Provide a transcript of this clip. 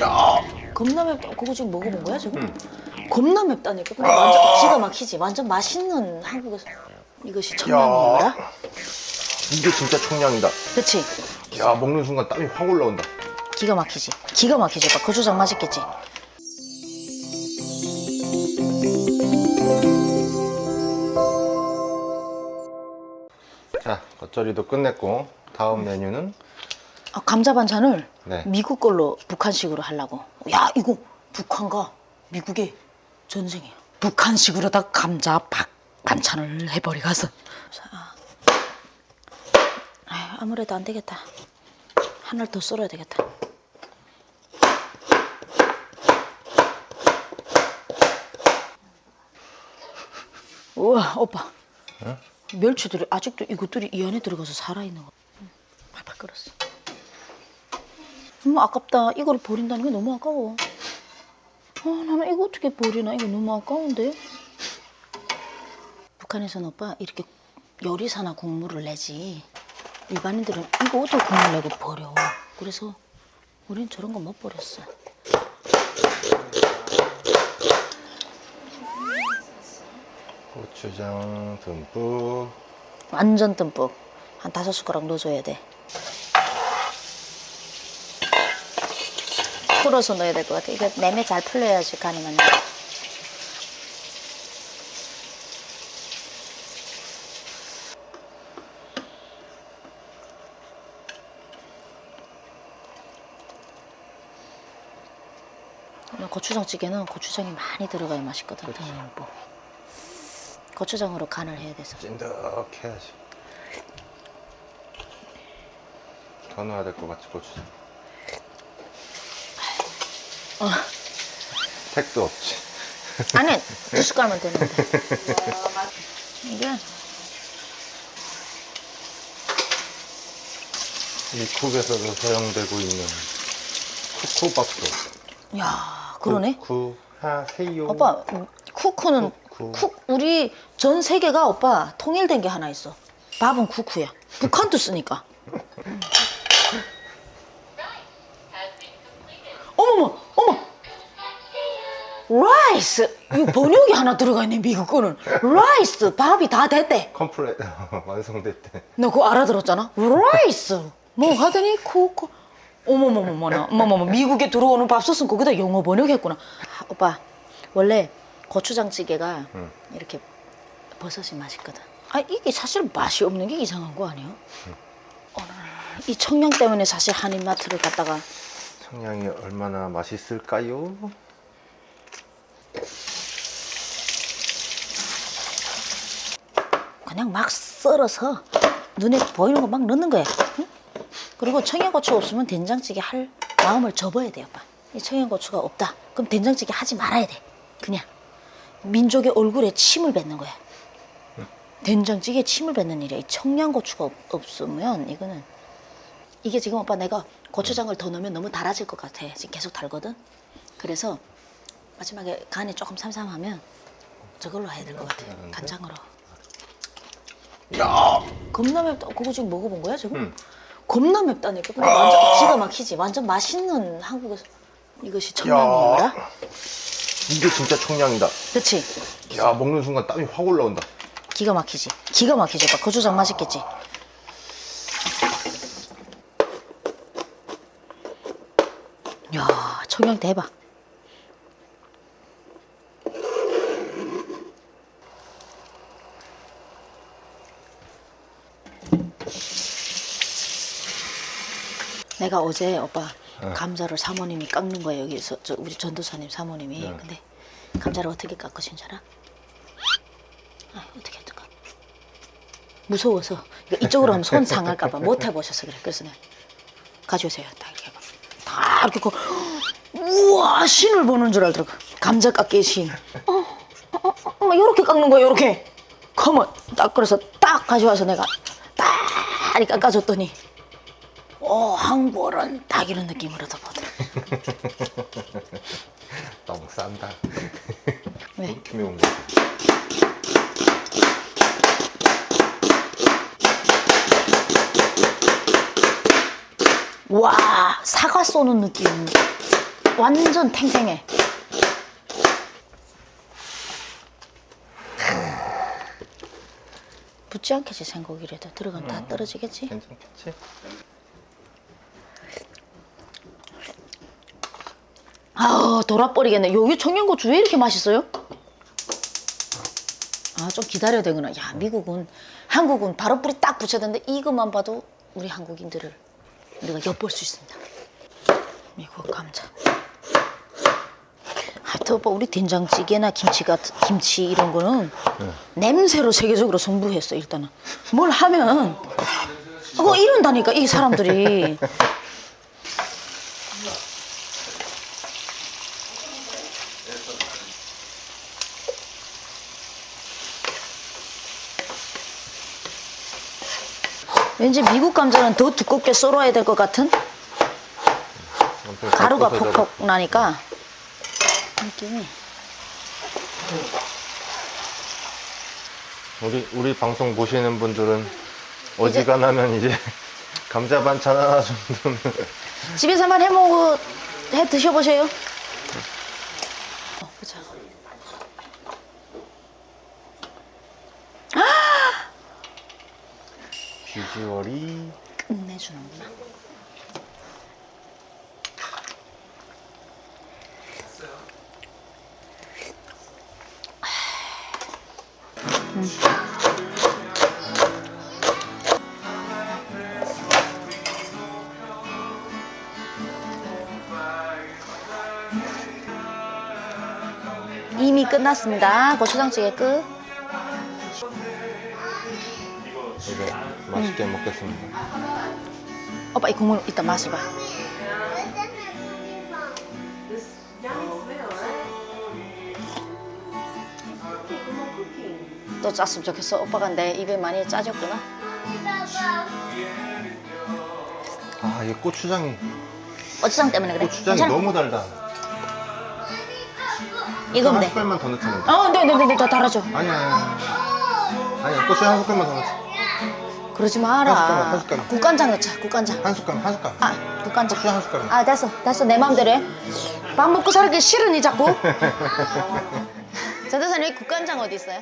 야, 겁나 맵다. 그거 지금 먹어본 거야 지금? 응. 겁나 맵다니까. 근데 완전 기가 막히지. 완전 맛있는 한국에서 이것이 청량이라. 이게 진짜 청량이다. 그렇지. 야, 먹는 순간 땀이 확 올라온다. 기가 막히지. 기가 막히지. 오빠 고추장 맛있겠지. 자, 겉절이도 끝냈고 다음 메뉴는 아, 감자 반찬을 네. 미국 걸로 북한식으로 하려고. 야 이거 북한과 미국의 전쟁이야. 북한식으로다 감자 박 반찬을 해버리가서. 아휴, 아무래도 안 되겠다. 하나를 더 썰어야 되겠다. 우와 오빠. 멸치들이 아직도 이것들이 이 안에 들어가서 살아있는 거. 응, 팔팔 끓었어. 너무 아깝다. 이걸 버린다는 게 너무 아까워. 아, 나는 이거 어떻게 버리나? 이거 너무 아까운데? 북한에서는 오빠 이렇게 요리사나 국물을 내지. 일반인들은 이거 어떻게 국물 내고 버려. 그래서 우린 저런 거 못 버렸어. 고추장 듬뿍. 완전 듬뿍. 한 다섯 숟가락 넣어줘야 돼. 풀어서 넣어야 될 것 같아. 이거 매매 잘 풀려야지 맞네. 오늘 고추장찌개는 고추장이 많이 들어가야 맛있거든. 듬뿍. 고추장으로 간을 해야 돼서. 찐득해야지. 더 넣어야 될 것 같지 고추장. 어. 택도 없지. 안에 두 숟갈만 되는데. 이게 미국에서도 사용되고 있는 쿠쿠박도. 야 그러네. 쿠쿠 하세요. 오빠 쿠쿠는 쿠쿠. 쿠 우리 전 세계가 오빠 통일된 게 하나 있어. 밥은 쿠쿠야. 북한도 쓰니까. 어머머, 어머. 라이스. 이 번역이 하나 들어가 있네 미국 거는. 라이스 밥이 다 됐대. 컴플레 완성됐대. 너 그거 알아들었잖아? 라이스. 뭐 하더니 쿠쿠. 어머머머머나. 어머머머 미국에 들어오는 밥솥은 거기다 영어 번역했구나. 아, 오빠 원래 고추장찌개가 응. 이렇게 버섯이 맛있거든. 아 이게 사실 맛이 없는 게 이상한 거 아니에요? 오늘 이 청량 때문에 사실 한인마트를 갔다가 청량이 얼마나 맛있을까요? 그냥 막 썰어서 눈에 보이는 거 막 넣는 거야. 응? 그리고 청양고추 없으면 된장찌개 할 마음을 접어야 돼, 오빠. 이 청양고추가 없다. 그럼 된장찌개 하지 말아야 돼. 그냥 민족의 얼굴에 침을 뱉는 거야. 된장찌개에 침을 뱉는 일이야. 이 청양고추가 없, 없으면 이거는 이게 지금 오빠 내가 고추장을 더 넣으면 너무 달아질 것 같아. 지금 계속 달거든. 그래서 마지막에 간이 조금 삼삼하면 저걸로 해야 될 것 같아. 간장으로. 야, 겁나 맵다. 그거 지금 먹어본 거야 지금? 응. 겁나 맵다니까. 근데 완전 기가 막히지. 완전 맛있는 한국에서 이것이 청량이라. 이게 진짜 청량이다. 그렇지. 야, 먹는 순간 땀이 확 올라온다. 기가 막히지. 기가 막히지. 오빠 고추장 맛있겠지. 야 청양 대박. 내가 어제 오빠 네. 감자를 사모님이 깎는 거야 여기서 저 우리 전도사님 사모님이 네. 근데 감자를 어떻게 깎으신 줄 알아? 아, 어떻게 했을까? 무서워서 이거 이쪽으로 하면 손 상할까봐 못 해보셔서 그래 그래서 내가 가져오세요 딱 이렇게 하고 다 이렇게 고 우와 신을 보는 줄 알더라고. 감자 깎기 신. 어, 어, 어, 어, 이렇게 깎는 거야 이렇게. 그러면 딱 그래서 딱 가져와서 내가 딱 깎아줬더니. 오 항보는 딱 이런 느낌으로 더 보더라고 너무 싼다. 왜? 이렇게 매운 거. 와 사과 쏘는 느낌 완전 탱탱해. 붙지 않겠지 생고기라도 들어가면 다 떨어지겠지. 괜찮겠지? 아우 돌아버리겠네. 여기 청양고추 왜 이렇게 맛있어요? 아 좀 기다려야 되구나. 야 미국은 한국은 바로 뿌리 딱 붙여야 되는데 이것만 봐도 우리 한국인들을 우리가 엿볼 수 있습니다. 미국 감자. 하여튼 오빠 우리 된장찌개나 김치 같은 김치 이런 거는 냄새로 세계적으로 승부했어 일단은. 뭘 하면 어 이런다니까 이 사람들이. 왠지 미국 감자는 더 두껍게 썰어야 될 것 같은 가루가 섞어서 퍽퍽 나니까 느낌이 우리 우리 방송 보시는 분들은 어지간하면 이제 감자 반찬 하나 정도는 집에서 한번 해먹어 해 드셔보세요. 어, 보자. 비주얼이 끝내주는구나. 이미 끝났습니다. 고추장찌개 끝. 이제 맛있게 먹겠습니다. 오빠 이 국물 이따 맛을 봐. 또 짰으면 좋겠어. 오빠가 내 입에 많이 짜졌구나. 아, 이 고추장이 고추장 때문에 그래. 고추장이 괜찮아. 너무 달다. 이거면 한 돼. 숟갈만 더 넣자. 어, 네네 네, 다 달아줘. 아니야, 아니야. 아니야, 고추장 한 숟갈만 더 넣자. 그러지 한 마라. 숟갈만, 한 숟갈만. 국간장 넣자. 국간장. 한 숟갈, 한 숟갈. 아, 국간장. 고추장 한 숟갈만. 아, 됐어, 됐어. 내 마음대로 해. 밥 먹고 살기 싫으니 자꾸. 자, 대사님 국간장 어디 있어요?